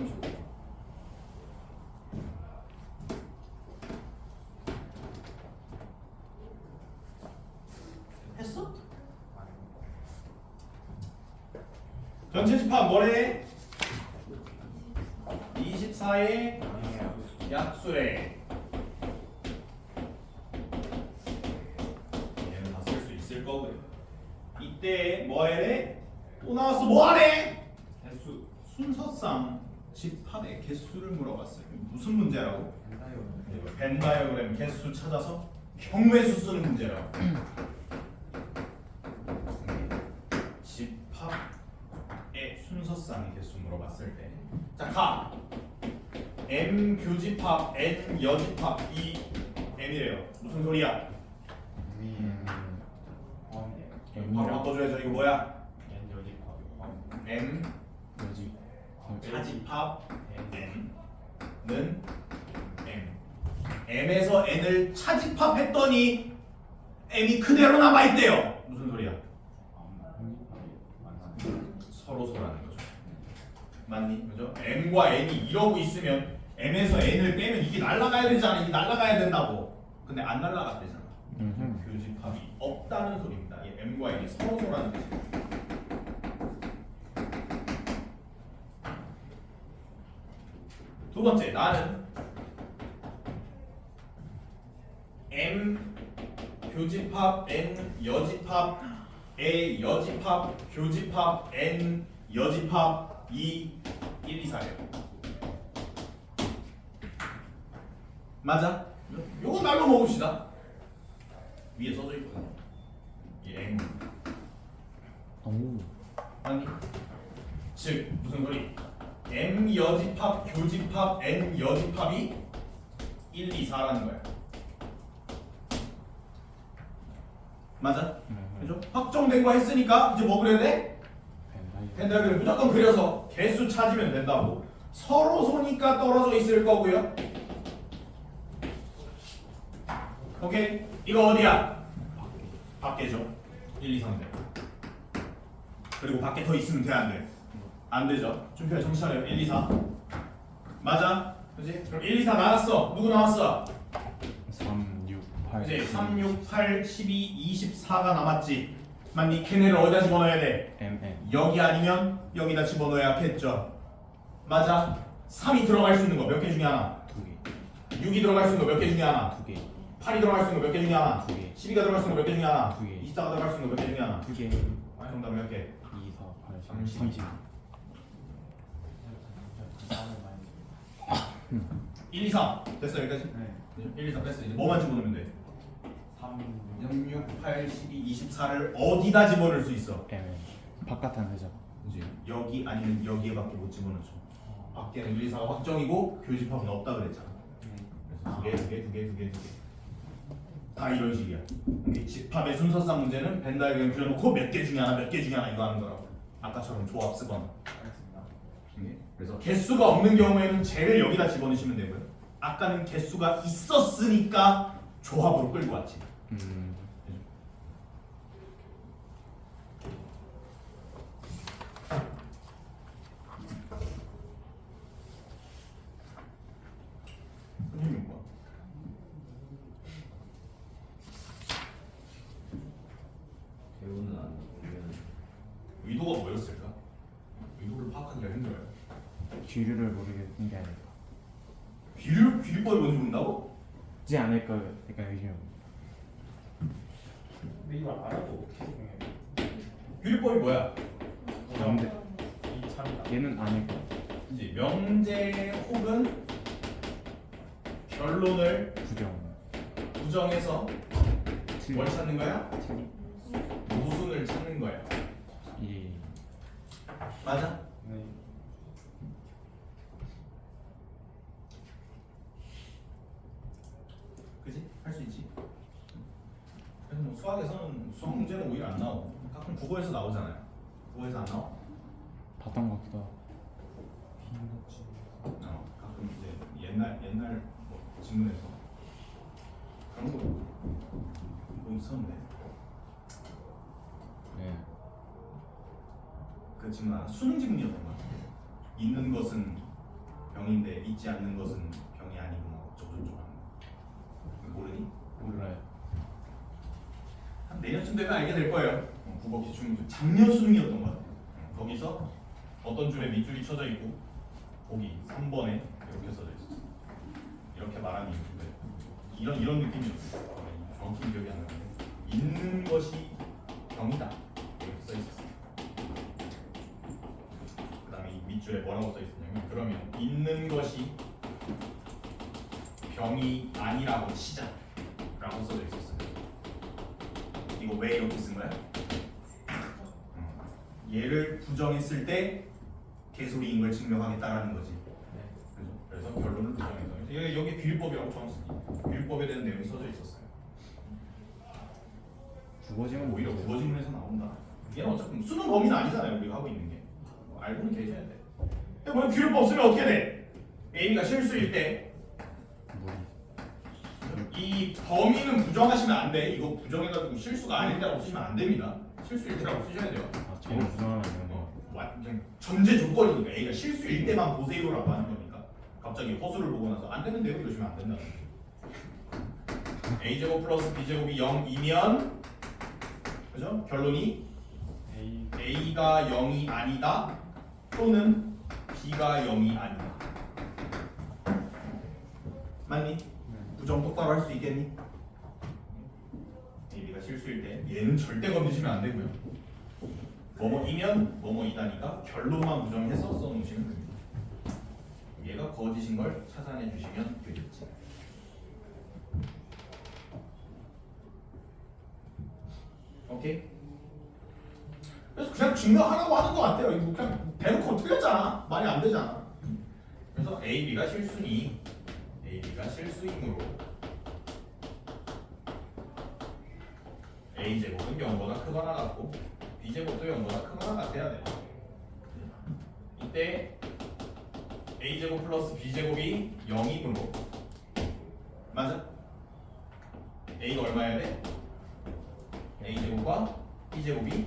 35. 했어? 전체 집합 뭐래? 24의 약수래. 얘는 다 쓸 수 있을 거고요. 이때 뭐 해야 돼? 또 나왔어 뭐 하래? 개수 순서상 집합의 개수를 물어봤어요. 무슨 문제라고? 벤 다이어그램 개수 찾아서 경우의 수 쓰는 문제라고. 집합의 순서상의 개수 물어봤을 때, 자 가. M 교집합, N 여집합, 이 M이래요. 무슨 소리야? 바로 바꿔줘야죠. 이거 뭐야? M 뭐지? 자집합 N은 M. M에서 N을 차집합했더니 M이 그대로 남아 있대요. 무슨 소리야? 서로 서라는 거죠. 맞니? 그죠? M과 N이 이러고 있으면 M에서 N을 빼면 이게 날아가야 되잖아. 이게 날아가야 된다고. 근데 안 날아갔대잖아. 음흠. 교집합이 없다는 소리입니다. 이 M과 N이 서로 서라는 뜻이에요. 두 번째, 나는 M 교집합 N 여집합 A 여집합 교집합 N 여집합 2 1, 2, 4예요. 맞아? 요거 날로 먹읍시다. 위에 써져 있거든요. M 오. 아니 즉 무슨 소리? M 여집합 교집합 N 여집합이 1, 2, 4라는 거야. 맞아? 그죠? 확정된 거 했으니까 이제 뭐 그려야 돼? 펜다그램 무조건 그려서 개수 찾으면 된다고. 서로 소니까 떨어져 있을 거고요. 오케이. 이거 어디야? 밖에죠. 1, 2, 3대. 그리고 밖에 더 있으면 돼, 안 돼? 안 되죠. 준표에 정신 차려요. 1, 2, 4. 맞아? 그지? 그럼 1, 2, 4 나왔어. 누구 나왔어? 3, 6, 8. 이제 3, 6, 8, 12, 24가 남았지. 만니 걔네를 어디다 집어넣어야 돼? M, N. 여기 아니면 여기다 집어넣어야겠죠. 맞아. 3이 들어갈 수 있는 거 몇 개 중에 하나. 두 개. 6이 들어갈 수 있는 거 몇 개 중에 하나. 두 개. 8이 들어갈 수 있는 거 몇 개 중에 하나. 두 개. 12가 들어갈 수 있는 거 몇 개 중에 하나. 두 개. 24가 들어갈 수 있는 거 몇 개 중에 하나. 두 개. 2, 정답 몇 개? 4, 8, 30. 30. 1, 2, 3. 됐어 여기까지? 네. 1, 2, 3 됐어. 이제 뭐만 집어넣으면 돼? 0, 6, 8, 12, 24를 어디다 집어넣을 수 있어? M, N. 바깥 하나 해자. 이제 여기 아니면 여기에밖에 못 집어넣죠. 밖에는 1, 2, 4가 확정이고 교집합은 없다 그랬잖아. 그래서 두 개, 두 개, 두 개, 두 개, 두 개. 다 이런 식이야. 이게 집합의 순서상 문제는 벤 다이어그램 그려놓고 몇 개 중에 하나, 몇 개 중에 하나 이거 하는 거라고. 아까처럼 조합 쓰거나. 이게. 그래서 개수가 없는 경우에는 쟤를 여기다 집어넣으시면 되고요. 아까는 개수가 있었으니까 조합으로 끌고 왔지. 음. 선생님 뭐야? 배우는 안 보면 의도가 뭐였을까? 의도를 파악하기가 힘들어요. 기류를 모르겠는 게 아닐까. 귀를 귀리법이 뭔지 모른다고? 지 않을까. 약간 요즘. 근데 이걸 알아도 어떻게 적용해? 귀리법이 뭐야? 명제. 이 참이다. 얘는 아닐까. 이제 명제 혹은 결론을 부정. 부정해서 틀. 뭘 찾는 거야? 틀. 모순을 찾는 거야. 이. 맞아? 네. 그지? 할 수 있지. 그래서 뭐 수학에서는 수학 문제는 오히려 안 나오고 가끔 국어에서 나오잖아요. 국어에서 안 나와? 봤던 것 같기도 하고. 어, 가끔 이제 옛날 옛날 뭐 질문에서 그런 거뭐 있었는데 네. 그 질문 하나 수능 질문이었던 것 같아요. 있는 것은 병인데 있지 않는 것은 병이 아니구나 어쩌고 저쩌고 하는 거 모르니? 몰라요. 한 내년쯤 되면 알게 될 거예요. 어, 국어 기출 문제 작년 수능이었던 것 같아요. 어, 거기서 어떤 줄에 밑줄이 쳐져 있고 거기 3번에 이렇게 써져 있었어. 이렇게 말하는 이유인데 이런 이런 느낌이었어요. 어, 정확히 기억이 안 나는데 있는 것이 병이다 이렇게 써 있었어요. 그다음에 이 밑줄에 뭐라고 써 있었냐면 그러면 있는 것이 병이 아니라고 치자라고 써져 있었어요. 이거 왜 이렇게 쓴 거야? 음, 얘를 부정했을 때 개소리인 걸 증명하겠다라는 거지. 그죠? 그래서 결론을 부정해서 여기 여기 규율법이라고 적었습니다. 규율법에 대한 내용이 써져 있었어요. 국어지문 오히려 국어지문에서 나온다. 얘는 어차피 수능 범위는 아니잖아요. 우리가 하고 있는 게뭐 알고는 계셔야 돼. 근데 뭐 규율법 쓰면 어떻게 돼? A가 실수일 때 이 범위는 부정하시면 안 돼. 이거 부정해가지고 실수가 아닌다고 쓰시면 안 됩니다. 실수일 때라고 쓰셔야 돼요. 아, 저거 부정하면 되는 거. 어, 완전 전제 조건이니까 A가 실수일 때만 보세요라고 하는 거니까 갑자기 허수를 보고 나서 안 되는데요 이러시면 안 된다. A 제곱 플러스 B 제곱이 0이면 그죠? 결론이 A A가 0이 아니다 또는 B가 0이 아니다. 맞니? 부정 똑바로 할 수 있겠니? A가 실수일 때 얘는 절대 건드시면 안 되고요. 뭐뭐이면 뭐뭐이다니까 결론만 부정해서 써놓으시면 됩니다. 얘가 거짓인 걸 찾아내 주시면 되겠지. 오케이? 그래서 그냥 증명하라고 하는 것 같아요. 그냥 대놓고 틀렸잖아. 말이 안 되잖아. 그래서 A, B가 실수니 A, B가 실수이므로 A 제곱은 0보다 크거나 같고 B 제곱도 0보다 크거나 같아야 돼. 이때 A 제곱 플러스 B 제곱이 0이므로 맞아? A가 얼마여야 돼? A 제곱과 B 제곱이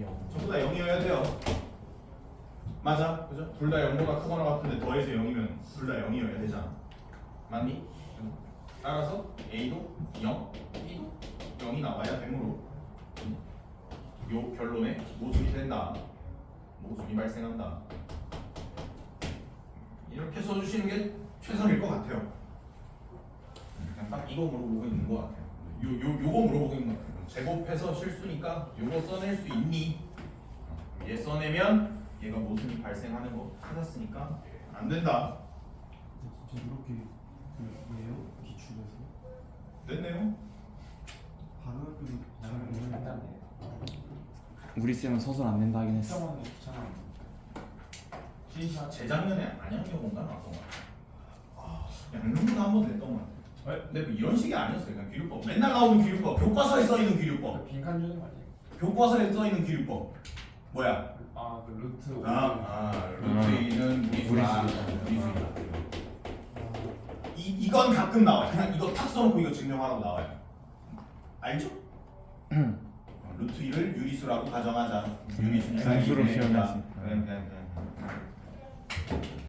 영. 전부 다 0이어야 돼요. 맞아, 그죠? 둘 다 0보다 크거나 같은데 더해서 0이면 둘 다 0이어야 되잖아. 맞니? 따라서 A도 0, B도 0이 나와야 되므로 요 결론에 모순이 된다. 모순이 발생한다. 이렇게 써주시는 게 최선일 것 같아요. 그냥 딱 이거 물어보고 있는 것 같아요. 요, 요, 요거 물어보고 있는 것 같아요. 제곱해서 실수니까 요거 써낼 수 있니? 어, 얘 써내면 얘가 모순이 발생하는 거 찾았으니까 안 된다. 진짜 이렇게 그 왜요? 기출에서 됐네요. 반응을 잘 우리 쌤은 서술 안 된다 하긴 했어. 수정하는 게 귀찮아. 진짜 재작년에 안양여고인가 나왔던 것 같아. 아, 양릉도 한번 냈던 것 같아. 왜? 근데 뭐 이런 식이 아니었어요. 그냥 규율법. 맨날 나오는 규율법. 교과서에 써 있는 규율법. 빈칸 주는 거 아니에요? 교과서에 써 있는 규율법. 뭐야? 아그 루트 아, 아 무리수다. 무리수다. 무리수다. 이 이건 가끔 나와요. 그냥 이거 탁 써놓고 이거 증명하라고 나와요. 알죠? 어, 루트 1을 유리수라고 가정하자. 유리수 분수로. 그냥 그냥